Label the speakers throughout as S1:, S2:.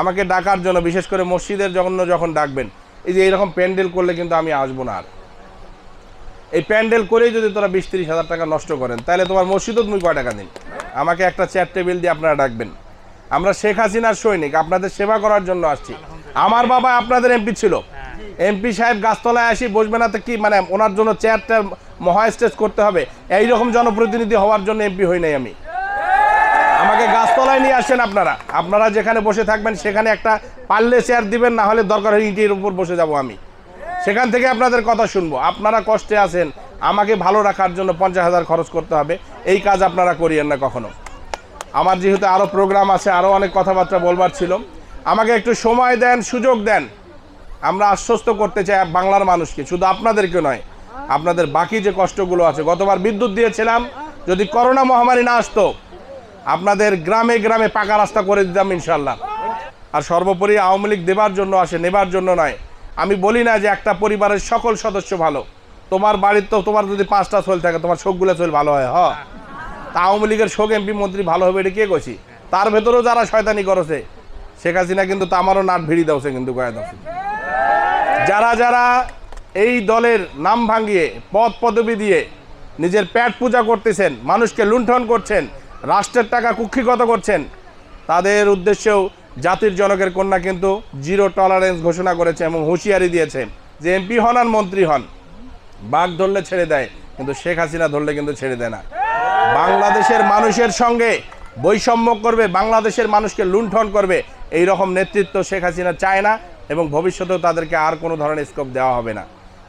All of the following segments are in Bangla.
S1: আমাকে ডাকার জন্য, বিশেষ করে মসজিদের জন্য যখন ডাকবেন, এই যে এইরকম প্যান্ডেল করলে কিন্তু আমি আসব না আর। এই প্যান্ডেল করেই যদি তোরা বিশ তিরিশ হাজার টাকা নষ্ট করেন, তাহলে তোমার মসজিদও তুমি কয় টাকা দিন? আমাকে একটা চেয়ার টেবিল দিয়ে আপনারা ডাকবেন। আমরা শেখ হাসিনার সৈনিক, আপনাদের সেবা করার জন্য আসছি। আমার বাবা আপনাদের এমপি ছিল। এমপি সাহেব গাছতলায় আসি, বসবে না তো কি মানে ওনার জন্য চেয়ারটা মহা স্টেজ করতে হবে। এইরকম জনপ্রতিনিধি হওয়ার জন্য এমপি হই নাই আমি। আমাকে গাছতলায় নিয়ে আসেন আপনারা। আপনারা যেখানে বসে থাকবেন সেখানে একটা পারলে চেয়ার দিবেন, না হলে দরকার হয় ইটের উপর বসে যাব আমি। সেখান থেকে আপনাদের কথা শুনব। আপনারা কষ্টে আছেন, আমাকে ভালো রাখার জন্য পঞ্চাশ হাজার খরচ করতে হবে। এই কাজ আপনারা করিয়েন না কখনো। আমার যেহেতু আরও প্রোগ্রাম আছে আরও অনেক কথাবার্তা বলবার ছিল। আমাকে একটু সময় দেন, সুযোগ দেন। আমরা আশ্বস্ত করতে চাই বাংলার মানুষকে, শুধু আপনাদেরকে নয়, আপনাদের বাকি যে কষ্টগুলো আছে। গতবার বিদ্যুৎ দিয়েছিলাম, যদি করোনা মহামারী না আসতো আপনাদের গ্রামে গ্রামে পাকা রাস্তা করে দিতাম ইনশাল্লাহ আর সর্বোপরি আওয়ামী লীগ দেবার জন্য আসে, নেবার জন্য নয়। আমি বলি না যে একটা পরিবারের সকল সদস্য ভালো। তোমার বাড়ির তো, তোমার যদি পাঁচটা চল থাকে, তোমার শোকগুলো চল ভালো হয়, হ। তা আওয়ামী লীগের শোক এমপি মন্ত্রী ভালো হবে, এটা কে কছি তার ভেতরেও যারা শয়তানি করেছে, শেখ হাসিনা কিন্তু তা আমারও নাট ভিড়ি দাওছে কিন্তু কয়া দাওছে। যারা যারা এই দলের নাম ভাঙিয়ে, পদ পদবি দিয়ে নিজের প্যাট পূজা করতেছেন, মানুষকে লুণ্ঠন করছেন রাষ্ট্রের টাকা কুক্ষিগত করছেন। তাদের উদ্দেশ্যেও জাতির জনকের কন্যা কিন্তু জিরো টলারেন্স ঘোষণা করেছে এবং হুঁশিয়ারি দিয়েছে যে এমপি হন আর মন্ত্রী হন। বাঘ ধরলে ছেড়ে দেয়, কিন্তু শেখ হাসিনা ধরলে কিন্তু ছেড়ে দেয় না। বাংলাদেশের মানুষের সঙ্গে বৈষম্য করবে, বাংলাদেশের মানুষকে লুণ্ঠন করবে এই রকম নেতৃত্ব শেখ হাসিনা চায় না এবং ভবিষ্যতেও তাদেরকে আর কোনো ধরনের স্কোপ দেওয়া হবে না।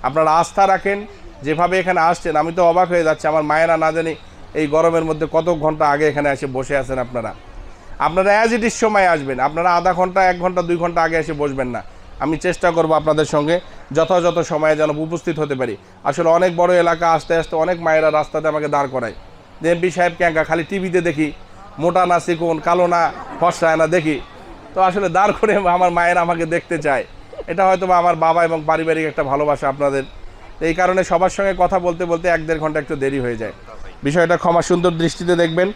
S1: আপনারা আস্থা রাখেন, যেভাবে এখানে আসছেন, আমি তো অবাক হয়ে যাচ্ছি, আমার মায়েরা না জানি এই গরমের মধ্যে কত ঘণ্টা আগে এখানে এসে বসে আছেন আপনারা? আপনারা অ্যাজ ইট ইস সময় আসবেন। আপনারা আধা ঘণ্টা, এক ঘণ্টা, দুই ঘণ্টা আগে এসে বসবেন না। আমি চেষ্টা করব আপনাদের সঙ্গে যথাযথ সময়ে যেন উপস্থিত হতে পারি। আসলে অনেক বড় এলাকা, আস্তে আস্তে অনেক মায়েরা রাস্তাতে আমাকে দাঁড় করায়। যে এমপি সাহেব ক্যাঙ্কা, খালি টিভিতে দেখি। মোটা না চিকন কালো না ফসরায় না দেখি। তো আসলে দাঁড় করে আমার মায়েরা আমাকে দেখতে চায়। এটা হয়তো আমার বাবা এবং পারিবারিক একটা ভালোবাসা আপনাদের। এই কারণে সবার সঙ্গে কথা বলতে বলতে এক দেড় ঘণ্টা একটু দেরি হয়ে যায়। বিষয়টা ক্ষমা সুন্দর দৃষ্টিতে দেখবেন।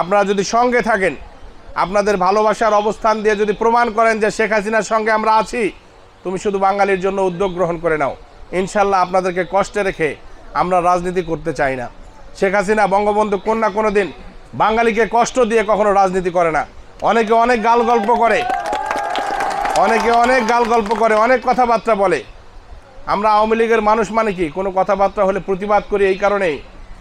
S1: আপনারা যদি সঙ্গে থাকেন, আপনাদের ভালোবাসার অবস্থান দিয়ে যদি প্রমাণ করেন যে শেখ হাসিনার সঙ্গে আমরা আছি, তুমি শুধু বাঙালির জন্য উদ্যোগ গ্রহণ করে নাও। ইনশাল্লাহ আপনাদেরকে কষ্টে রেখে আমরা রাজনীতি করতে চাই না। শেখ হাসিনা বঙ্গবন্ধু কোন না কোনো দিন বাঙালিকে কষ্ট দিয়ে কখনো রাজনীতি করে না। অনেকে অনেক গাল গল্প করে, অনেকে অনেক গাল গল্প করে, অনেক কথাবার্তা বলে। আমরা আওয়ামী লীগের মানুষ মানে কি? কোনো কথাবার্তা হলে প্রতিবাদ করি এই কারণেই।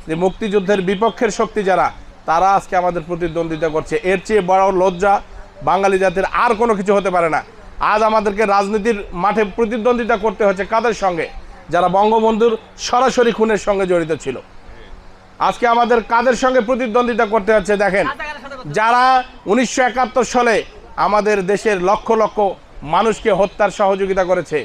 S1: যে মুক্তিযুদ্ধের বিপক্ষের শক্তি যারা, তারা আজকে আমাদের প্রতিদ্বন্দ্বিতা করছে। এর চেয়ে বড় লজ্জা বাঙালি জাতির আর কোনো কিছু হতে পারে না। আজ আমাদেরকে রাজনীতির মাঠে প্রতিদ্বন্দ্বিতা করতে হচ্ছে কাদের সঙ্গে? যারা বঙ্গবন্ধুর সরাসরি খুনের সঙ্গে জড়িত ছিল। আজকে আমাদের কাদের সঙ্গে প্রতিদ্বন্দ্বিতা করতে হচ্ছে দেখেন, যারা উনিশশো একাত্তর সালে আমাদের দেশের লক্ষ লক্ষ মানুষকে হত্যার সহযোগিতা করেছে,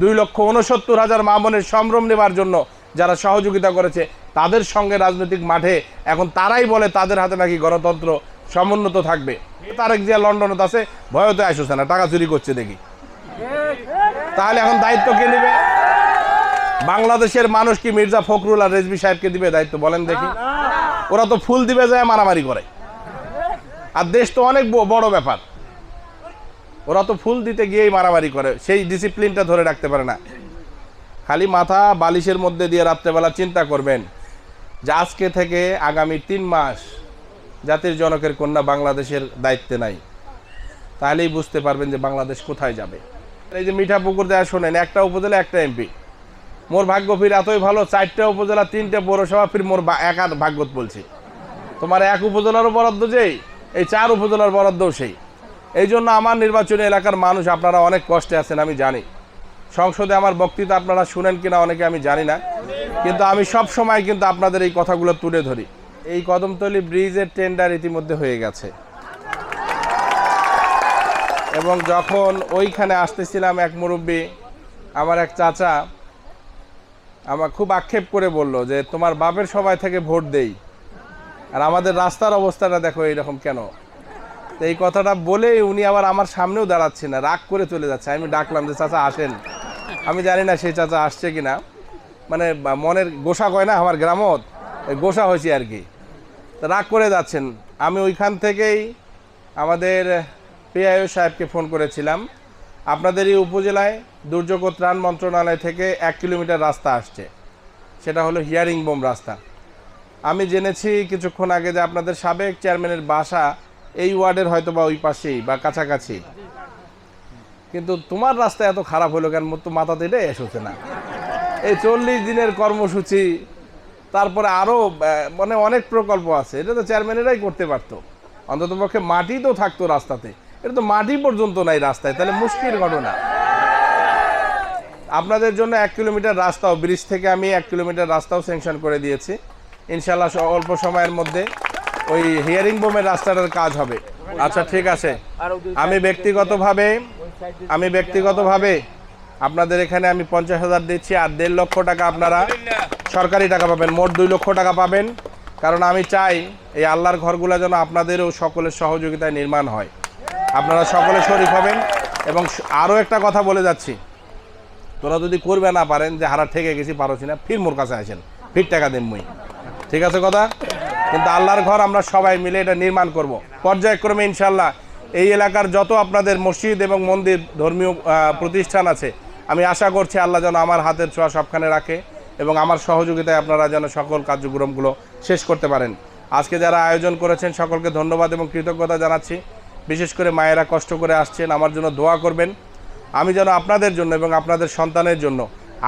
S1: দুই লক্ষ উনসত্তর হাজার মামনের সম্ভ্রম নেবার জন্য যারা সহযোগিতা করেছে তাদের সঙ্গে রাজনৈতিক মাঠে এখন তারাই বলে তাদের হাতে নাকি গণতন্ত্র সমুন্নত থাকবে। তারেক জিয়া লন্ডনত আছে ভয়তে আসছে না টাকা চুরি করছে দেখি। তাহলে এখন দায়িত্ব কে নেবে? বাংলাদেশের মানুষ কি মির্জা ফখরুল আর রেজবি সাহেবকে দিবে দায়িত্ব বলেন দেখি। ওরা তো ফুল দিবে যায় মারামারি করে। আর দেশ তো অনেক বড় ব্যাপার। ওরা তো ফুল দিতে গিয়েই মারামারি করে সেই ডিসিপ্লিনটা ধরে রাখতে পারে না। খালি মাথা বালিশের মধ্যে দিয়ে রাত্রেবেলা চিন্তা করবেন যে আজকে থেকে আগামী তিন মাস জাতির জনকের কন্যা বাংলাদেশের দায়িত্বে নাই। তাহলেই বুঝতে পারবেন যে বাংলাদেশ কোথায় যাবে। এই যে মিঠা পুকুর দেওয়া শোনেন, একটা উপজেলা, একটা এমপি। মোর ভাগ্য ফির এতই ভালো, চারটা উপজেলা, তিনটে পৌরসভা, ফির মোর এক ভাগ্যত বলছি। তোমার এক উপজেলারও বরাদ্দ যেই, এই চার উপজেলার বরাদ্দও সেই। এই জন্য আমার নির্বাচনী এলাকার মানুষ আপনারা অনেক কষ্টে আছেন, আমি জানি। সংসদে আমার বক্তৃতা আপনারা শুনেন কিনা অনেকে আমি জানি না। কিন্তু আমি সব সময় কিন্তু আপনাদের এই কথাগুলো তুলে ধরি। এই কদমতলি ব্রিজের টেন্ডার ইতিমধ্যে হয়ে গেছে। এবং যখন ওইখানে আসতেছিলাম এক মুরব্বী, আমার এক চাচা, আমার খুব আক্ষেপ করে বলল যে, তোমার বাপের সবাই থেকে ভোট দেই। আর আমাদের রাস্তার অবস্থাটা দেখো এইরকম কেন? তো এই কথাটা বলে উনি আবার আমার সামনেও দাঁড়াচ্ছে না, রাগ করে চলে যাচ্ছে। আমি ডাকলাম যে, চাচা, আসেন। আমি জানি না সেই চাচা আসছে কিনা। মানে বা- মনের গোসা কয় না আমার গ্রামত গোসা হয়েছে আর কি। রাগ করে যাচ্ছেন। আমি ওইখান থেকেই আমাদের পিআইও সাহেবকে ফোন করেছিলাম। আপনাদের এই উপজেলায় দুর্যোগ ও ত্রাণ মন্ত্রণালয় থেকে এক কিলোমিটার রাস্তা আসছে। সেটা হলো হিয়ারিং বোম রাস্তা। আমি জেনেছি কিছুক্ষণ আগে যে আপনাদের সাবেক চেয়ারম্যানের বাসা এই ওয়ার্ডের হয়তো বা ওই পাশেই বা কাছাকাছি। কিন্তু তোমার রাস্তা এত খারাপ হলো কেন? তো মাথাতে এটাই এসেছে না। এই চল্লিশ দিনের কর্মসূচি, তারপরে আরও মানে অনেক প্রকল্প আছে। এটা তো চেয়ারম্যানেরাই করতে পারতো। অন্তত পক্ষে মাটি তো থাকতো রাস্তাতে। এটা তো মাটি পর্যন্ত নাই রাস্তায়, তাহলে মুশকিল ঘটনা। আপনাদের জন্য এক কিলোমিটার রাস্তাও, ব্রিজ থেকে আমি এক কিলোমিটার রাস্তাও স্যাংশন করে দিয়েছি। ইনশাল্লাহ অল্প সময়ের মধ্যে ওই হিয়ারিং বোমের রাস্তাটার কাজ হবে। আচ্ছা ঠিক আছে। আমি ব্যক্তিগতভাবে আমি ব্যক্তিগতভাবে আপনাদের এখানে আমি পঞ্চাশ হাজার দিচ্ছি আর দেড় লক্ষ টাকা আপনারা সরকারি টাকা পাবেন মোট দুই লক্ষ টাকা পাবেন। কারণ আমি চাই এই আল্লাহর ঘরগুলো যেন আপনাদেরও সকলের সহযোগিতায় নির্মাণ হয়। আপনারা সকলে শরিক হবেন এবং আরও একটা কথা বলে যাচ্ছি। তোরা যদি করবে না পারেন যে হারা ঠেকে গেছি পারছি না ফির মোর কাছে আসেন ফির টাকা দিন মুই। ঠিক আছে কথা? কিন্তু আল্লাহর ঘর আমরা সবাই মিলে এটা নির্মাণ করব। পর্যায়ক্রমে ইনশাল্লাহ এই এলাকার যত আপনাদের মসজিদ এবং মন্দির ধর্মীয় প্রতিষ্ঠান আছে, আমি আশা করছি আল্লাহ যেন আমার হাতের ছোঁয়া সবখানে রাখে এবং আমার সহযোগিতায় আপনারা যেন সকল কার্যক্রমগুলো শেষ করতে পারেন। আজকে যারা আয়োজন করেছেন, সকলকে ধন্যবাদ এবং কৃতজ্ঞতা জানাচ্ছি। বিশেষ করে মায়েরা কষ্ট করে আসছেন, আমার জন্য দোয়া করবেন। আমি যেন আপনাদের জন্য এবং আপনাদের সন্তানের জন্য,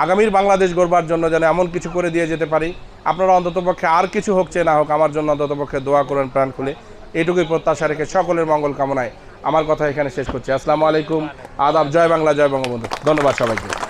S1: আগামীর বাংলাদেশ গড়বার জন্য যেন এমন কিছু করে দিয়ে যেতে পারি। আপনারা অন্ততপক্ষে আর কিছু হোক, চেয়ে না হোক, আমার জন্য অন্ততপক্ষে দোয়া করেন প্রাণ খুলে এইটুকুই প্রত্যাশা রেখে সকলের মঙ্গল কামনায় আমার কথা এখানে শেষ করছি। আসসালামু আলাইকুম। আদাব, জয় বাংলা, জয় বঙ্গবন্ধু। ধন্যবাদ সবাইকে।